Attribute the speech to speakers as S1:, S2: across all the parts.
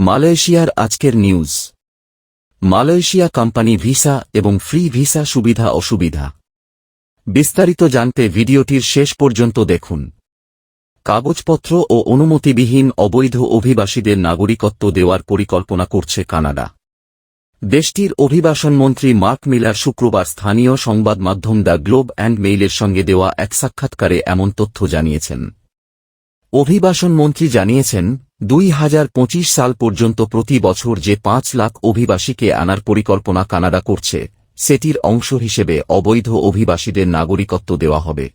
S1: মালয়েশিয়ার আজকের news. Malaysia company visa এবং ফ্রি ভিসা সুবিধা অসুবিধা। বিস্তারিত জানতে ভিডিওটির শেষ পর্যন্ত দেখুন। কাগজপত্র ও অনুমতিবিহীন অবৈধ অভিবাসীদের নাগরিকত্ব দেওয়ার পরিকল্পনা করছে কানাডা। দেশটির অভিবাসন মন্ত্রী মার্ক মিলার শুক্রবার স্থানীয় সংবাদ মাধ্যম দ্য গ্লোব অ্যান্ড মেইলের সঙ্গে দেওয়া এক সাক্ষাৎকারে এমন তথ্য জানিয়েছেন। অভিবাসন মন্ত্রী জানিয়েছেন, দুই হাজার পঁচিশ সাল পর্যন্ত প্রতি বছর যে পাঁচ লাখ অভিবাসীকে আনার পরিকল্পনা কানাডা করছে, সেটির অংশ হিসেবে অবৈধ অভিবাসীদের নাগরিকত্ব দেওয়া হবে।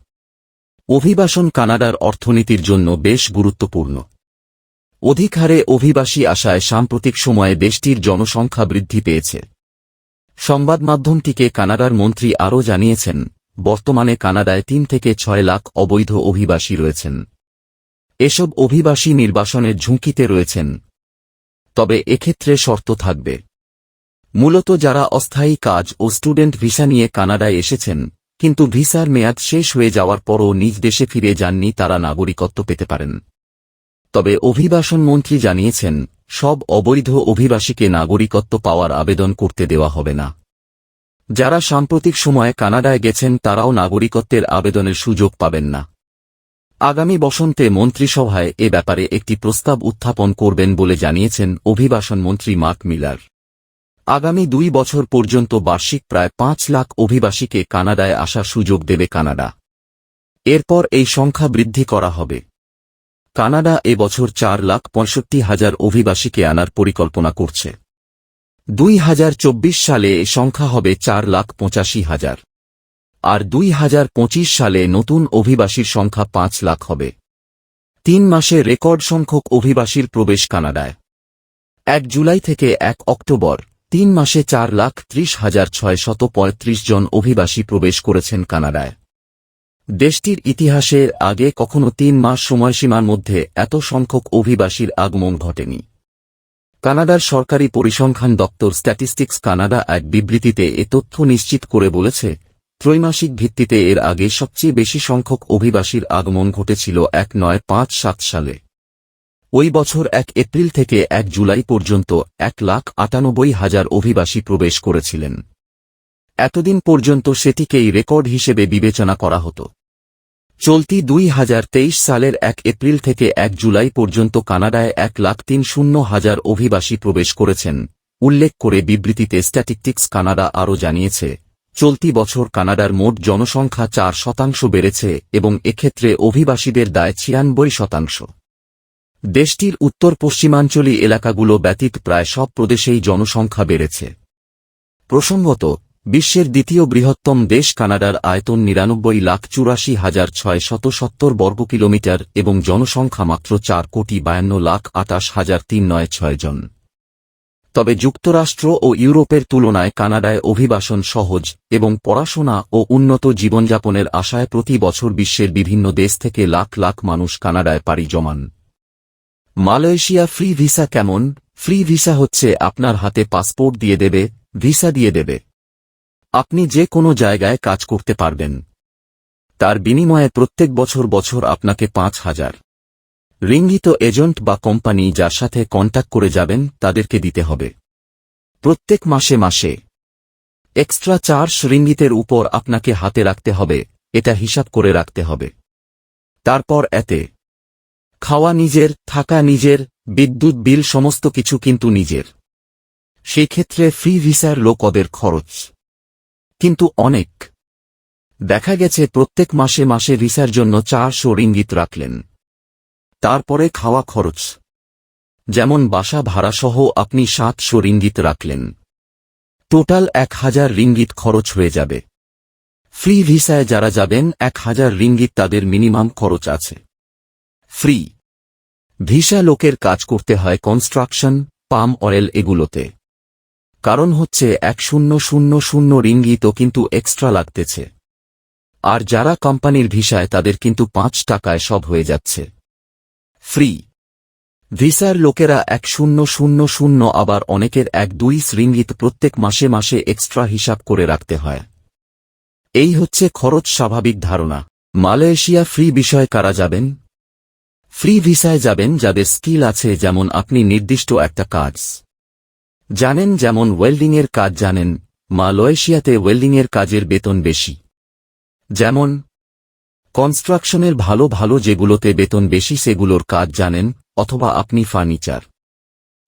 S1: অভিবাসন কানাডার অর্থনীতির জন্য বেশ গুরুত্বপূর্ণ। অধিক হারে অভিবাসী আসায় সাম্প্রতিক সময়ে দেশটির জনসংখ্যা বৃদ্ধি পেয়েছে। সংবাদ মাধ্যমটিকে কানাডার মন্ত্রী আরও জানিয়েছেন, বর্তমানে কানাডায় তিন থেকে ছয় লাখ অবৈধ অভিবাসী রয়েছেন। এসব অভিবাসী নির্বাসনের ঝুঁকিতে রয়েছেন। তবে এক্ষেত্রে শর্ত থাকবে। মূলত যারা অস্থায়ী কাজ ও স্টুডেন্ট ভিসা নিয়ে কানাডায় এসেছেন, কিন্তু ভিসার মেয়াদ শেষ হয়ে যাওয়ার পরও নিজ দেশে ফিরে যাননি তারা নাগরিকত্ব পেতে পারেন। তবে অভিবাসন মন্ত্রী জানিয়েছেন, সব অবৈধ অভিবাসীকে নাগরিকত্ব পাওয়ার আবেদন করতে দেওয়া হবে না। যারা সাম্প্রতিক সময়ে কানাডায় গেছেন তারাও নাগরিকত্বের আবেদনের সুযোগ পাবেন না। আগামী বসন্তে মন্ত্রিসভায় এ ব্যাপারে একটি প্রস্তাব উত্থাপন করবেন বলে জানিয়েছেন অভিবাসন মন্ত্রী মার্ক মিলার। আগামী দুই বছর পর্যন্ত বার্ষিক প্রায় পাঁচ লাখ অভিবাসীকে কানাডায় আসার সুযোগ দেবে কানাডা। এরপর এই সংখ্যা বৃদ্ধি করা হবে। কানাডা এবছর চার লাখ পঁয়ষট্টি হাজার অভিবাসীকে আনার পরিকল্পনা করছে। দুই হাজার চব্বিশ সালে এ সংখ্যা হবে চার লাখ পঁচাশি হাজার। আর দুই হাজার পঁচিশ সালে নতুন অভিবাসীর সংখ্যা পাঁচ লাখ হবে। তিন মাসে রেকর্ড সংখ্যক অভিবাসীর প্রবেশ কানাডায়। এক জুলাই থেকে এক অক্টোবর, তিন মাসে চার লাখ ত্রিশ হাজার ছয়শত পঁয়ত্রিশ জন অভিবাসী প্রবেশ করেছেন কানাডায়। দেশটির ইতিহাসে আগে কখনো তিন মাস সময়সীমার মধ্যে এত সংখ্যক অভিবাসীর আগমন ঘটেনি। কানাডার সরকারি পরিসংখ্যান দপ্তর স্ট্যাটিস্টিক্স কানাডা এক বিবৃতিতে এ তথ্য নিশ্চিত করে বলেছে ত্রৈমাসিক ভিত্তিতে এর আগে সবচেয়ে বেশি সংখ্যক অভিবাসীর আগমন ঘটেছিল এক নয় পাঁচ সাত সালে। ওই বছর এক এপ্রিল থেকে এক জুলাই পর্যন্ত এক লাখ আটানব্বই হাজার অভিবাসী প্রবেশ করেছিলেন। এতদিন পর্যন্ত সেটিকেই রেকর্ড হিসেবে বিবেচনা করা হতো। চলতি দুই হাজার তেইশ সালের এক এপ্রিল থেকে এক জুলাই পর্যন্ত কানাডায় এক লাখ তিন শূন্য হাজার অভিবাসী প্রবেশ করেছেন, উল্লেখ করে বিবৃতিতে স্ট্যাটিস্টিক্স কানাডা আরও জানিয়েছে। চলতি বছর কানাডার মোট জনসংখ্যা চার শতাংশ বেড়েছে এবং এক্ষেত্রে অভিবাসীদের দায় ছিয়ানব্বই শতাংশ। দেশটির উত্তর পশ্চিমাঞ্চলী এলাকাগুলো ব্যতীত প্রায় সব প্রদেশেই জনসংখ্যা বেড়েছে। প্রসঙ্গত, বিশ্বের দ্বিতীয় বৃহত্তম দেশ কানাডার আয়তন নিরানব্বই লাখ চুরাশি হাজার ছয় সত্তর বর্গ কিলোমিটার এবং জনসংখ্যা মাত্র চার কোটি বায়ান্ন লাখ আটাশ হাজার তিন নয় ছয় জন। তবে যুক্তরাষ্ট্র ও ইউরোপের তুলনায় কানাডায় অভিবাসন সহজ এবং পড়াশোনা ও উন্নত জীবনযাপনের আশায় প্রতি বছর বিশ্বের বিভিন্ন দেশ থেকে লাখ লাখ মানুষ কানাডায় পাড়ি জমান। মালয়েশিয়া ফ্রি ভিসা কেমন? ফ্রি ভিসা হচ্ছে আপনার হাতে পাসপোর্ট দিয়ে দেবে, ভিসা দিয়ে দেবে। আপনি যে কোনো জায়গায় কাজ করতে পারবেন। তার বিনিময়ে প্রত্যেক বছর বছর আপনাকে পাঁচ হাজার রিঙ্গিত এজেন্ট বা কোম্পানি যার সাথে কন্ট্যাক্ট করে যাবেন, তাদেরকে দিতে হবে। প্রত্যেক মাসে মাসে। এক্সট্রা চার্জ রিঙ্গিতের উপর আপনাকে হাতে রাখতে হবে, এটা হিসাব করে রাখতে হবে। তারপর এতে খাওয়া নিজের, থাকা নিজের, বিদ্যুৎ বিল সমস্ত কিছু কিন্তু নিজের। সেই ক্ষেত্রে ফ্রি ভিসার লোকদের খরচ। কিন্তু অনেক। দেখা গেছে প্রত্যেক মাসে মাসে ভিসার জন্য চারশো রিঙ্গিত রাখলেন। তারপরে খাওয়া খরচ। যেমন বাসা ভাড়াসহ আপনি সাতশো রিঙ্গিত রাখলেন। টোটাল এক হাজার রিঙ্গিত খরচ হয়ে যাবে। ফ্রি ভিসায় যারা যাবেন, এক হাজার রিঙ্গিত তাদের মিনিমাম খরচ আছে। ফ্রি। ভিসা লোকের কাজ করতে হয় কনস্ট্রাকশন, পাম অয়েল এগুলোতে। কারণ হচ্ছে এক শূন্য শূন্য শূন্য রিঙ্গিত কিন্তু এক্সট্রা লাগতেছে। আর যারা কোম্পানির ভিসায় তাদের কিন্তু পাঁচ টাকায় সব হয়ে যাচ্ছে। ফ্রি। ভিসার লোকেরা এক শূন্য শূন্য শূন্য আবার অনেকের এক দুই শৃঙ্গিত প্রত্যেক মাসে মাসে এক্সট্রা হিসাব করে রাখতে হয়। এই হচ্ছে খরচ স্বাভাবিক ধারণা। মালয়েশিয়া ফ্রি বিষয়ে কারা যাবেন? ফ্রি ভিসায় যাবেন যাদের স্কিল আছে যেমন আপনি নির্দিষ্ট একটা কাজ জানেন যেমন ওয়েল্ডিংয়ের কাজ জানেন, মালয়েশিয়াতে ওয়েল্ডিংয়ের কাজের বেতন বেশি। যেমন কনস্ট্রাকশনের ভালো ভালো যেগুলোতে বেতন বেশি সেগুলোর কাজ জানেন, অথবা আপনি ফার্নিচার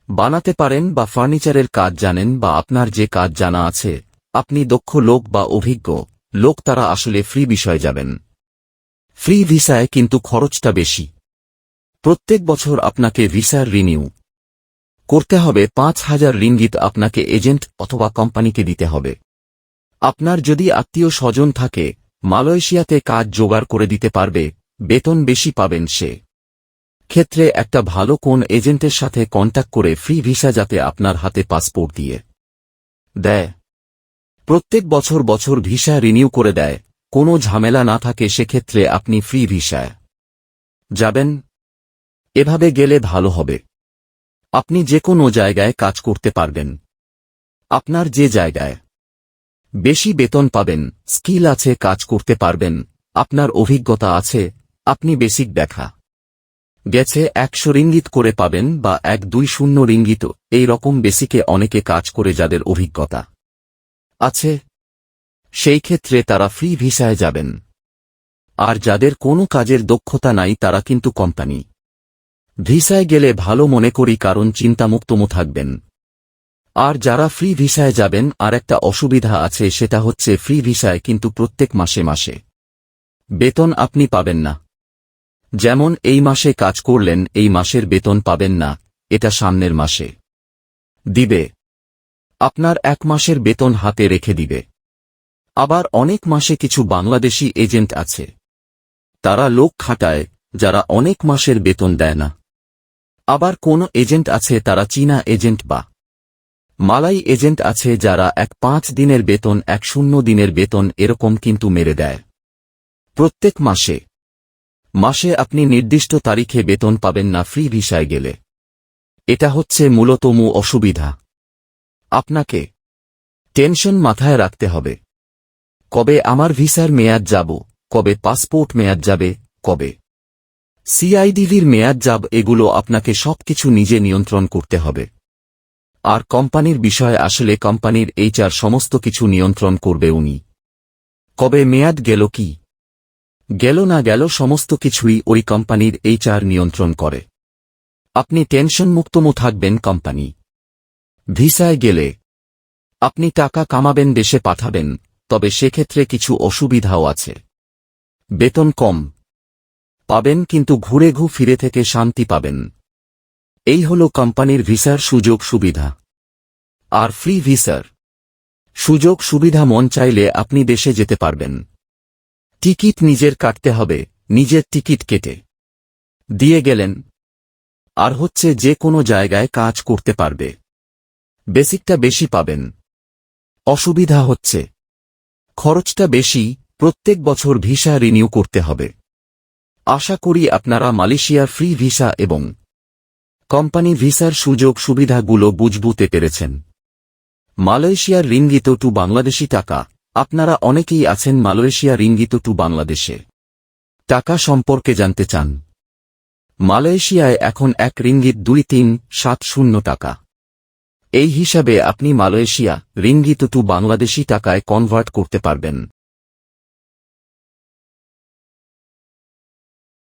S1: বানাতে পারেন বা ফার্নিচারের কাজ জানেন বা আপনার যে কাজ জানা আছে, আপনি দক্ষ লোক বা অভিজ্ঞ লোক তারা আসলে ফ্রি বিষয়ে যাবেন। ফ্রি ভিসায় কিন্তু খরচটা বেশি। প্রত্যেক বছর আপনাকে ভিসার রিনিউ করতে হবে, পাঁচ হাজার রিঙ্গিত আপনাকে এজেন্ট অথবা কোম্পানিকে দিতে হবে। আপনার যদি আত্মীয় স্বজন থাকে মালয়েশিয়াতে কাজ জোগাড় করে দিতে পারবে, বেতন বেশি পাবেন সে। ক্ষেত্রে একটা ভালো কোন এজেন্টের সাথে কন্ট্যাক্ট করে ফ্রি ভিসা যাতে আপনার হাতে পাসপোর্ট দিয়ে দেয়। প্রত্যেক বছর বছর ভিসা রিনিউ করে দেয়, কোনো ঝামেলা না থাকে সেক্ষেত্রে আপনি ফ্রি ভিসায় যাবেন। এভাবে গেলে ভালো হবে। আপনি যে কোনো জায়গায় কাজ করতে পারবেন। আপনার যে জায়গায়। বেশি বেতন পাবেন, স্কিল আছে, কাজ করতে পারবেন, আপনার অভিজ্ঞতা আছে, আপনি বেসিক দেখা। গেছে একশো রিঙ্গিত করে পাবেন বা এক দুই শূন্য রিঙ্গিত, এই রকম বেসিকে অনেকে কাজ করে যাদের অভিজ্ঞতা আছে। সেই ক্ষেত্রে তারা ফ্রি ভিসায় যাবেন। আর যাদের কোনো কাজের দক্ষতা নাই, তারা কিন্তু কোম্পানি। ভিসায় গেলে ভালো মনে করি, কারণ চিন্তামুক্তমো থাকবেন। আর যারা ফ্রি ভিসায় যাবেন, আর একটা অসুবিধা আছে সেটা হচ্ছে ফ্রি ভিসায় কিন্তু প্রত্যেক মাসে মাসে। বেতন আপনি পাবেন না। যেমন এই মাসে কাজ করলেন, এই মাসের বেতন পাবেন না, এটা সামনের মাসে। দিবে। আপনার এক মাসের বেতন হাতে রেখে দিবে। আবার অনেক মাসে কিছু বাংলাদেশি এজেন্ট আছে। তারা লোক খাটায়, যারা অনেক মাসের বেতন দেয় না। আবার কোন এজেন্ট আছে, তারা চীনা এজেন্ট বা মালাই এজেন্ট আছে যারা এক পাঁচ দিনের বেতন, এক শূন্য দিনের বেতন এরকম কিন্তু মেরে দেয়। প্রত্যেক মাসে। মাসে আপনি নির্দিষ্ট তারিখে বেতন পাবেন না, ফ্রি ভিসায় গেলে। এটা হচ্ছে মূলত মু অসুবিধা। আপনাকে টেনশন মাথায় রাখতে হবে। কবে আমার ভিসার মেয়াদ যাব, কবে পাসপোর্ট মেয়াদ যাবে, কবে? সিআইডিভির মেয়াদ যাব, এগুলো আপনাকে সবকিছু নিজে নিয়ন্ত্রণ করতে হবে। আর কোম্পানির বিষয়ে আসলে কোম্পানির এইচআর সমস্ত কিছু নিয়ন্ত্রণ করবে উনি। কবে মেয়াদ গেল কি? গেল না গেল সমস্ত কিছুই ওই কোম্পানির এইচআর নিয়ন্ত্রণ করে। আপনি টেনশন মুক্তমো থাকবেন কোম্পানি। ভিসায় গেলে। আপনি টাকা কামাবেন, দেশে পাঠাবেন, তবে সেক্ষেত্রে কিছু অসুবিধাও আছে। বেতন কম। পাবেন কিন্তু ঘুরে ঘু ফিরে থেকে শান্তি পাবেন। এই হল কোম্পানির ভিসার সুযোগ সুবিধা। আর ফ্রি ভিসার। সুযোগ সুবিধা মন চাইলে আপনি দেশে যেতে পারবেন। টিকিট নিজের কাটতে হবে, নিজের টিকিট কেটে। দিয়ে গেলেন। আর হচ্ছে যে কোনো জায়গায় কাজ করতে পারবে। বেসিকটা বেশি পাবেন। অসুবিধা হচ্ছে। খরচটা বেশি, প্রত্যেক বছর ভিসা রিনিউ করতে হবে। আশা করি আপনারা মালয়েশিয়ার ফ্রি ভিসা এবং কোম্পানি ভিসার সুযোগ সুবিধাগুলো বুঝবুতে পেরেছেন। মালয়েশিয়ার রিঙ্গিত টু বাংলাদেশি টাকা, আপনারা অনেকেই আছেন মালয়েশিয়া রিঙ্গিত টু বাংলাদেশে। টাকা সম্পর্কে জানতে চান। মালয়েশিয়ায় এখন এক রিঙ্গিত দুই তিন সাত শূন্য টাকা। এই হিসাবে আপনি মালয়েশিয়া রিঙ্গিত টু বাংলাদেশি টাকায় কনভার্ট করতে পারবেন।